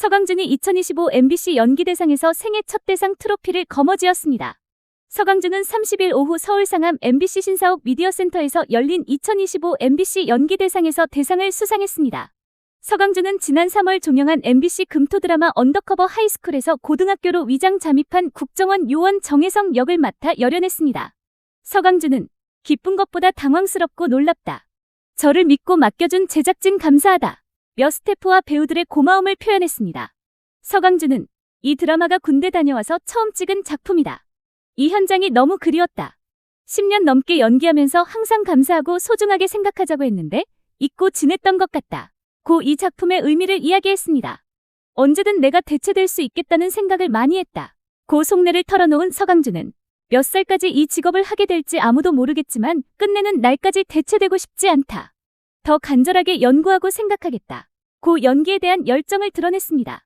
서강준이 2025 MBC 연기대상에서 생애 첫 대상 트로피를 거머쥐었습니다. 서강준은 30일 오후 서울 상암 MBC 신사옥 미디어센터에서 열린 2025 MBC 연기대상에서 대상을 수상했습니다. 서강준은 지난 3월 종영한 MBC 금토 드라마 언더커버 하이스쿨에서 고등학교로 위장 잠입한 국정원 요원 정혜성 역을 맡아 열연했습니다. 서강준은 기쁜 것보다 당황스럽고 놀랍다. 저를 믿고 맡겨준 제작진 감사하다. 몇 스태프와 배우들의 고마움을 표현했습니다. 서강준은 이 드라마가 군대 다녀와서 처음 찍은 작품이다. 이 현장이 너무 그리웠다. 10년 넘게 연기하면서 항상 감사하고 소중하게 생각하자고 했는데 잊고 지냈던 것 같다. 고 이 작품의 의미를 이야기했습니다. 언제든 내가 대체될 수 있겠다는 생각을 많이 했다. 고 속내를 털어놓은 서강준은 몇 살까지 이 직업을 하게 될지 아무도 모르겠지만 끝내는 날까지 대체되고 싶지 않다. 더 간절하게 연구하고 생각하겠다. 고 연기에 대한 열정을 드러냈습니다.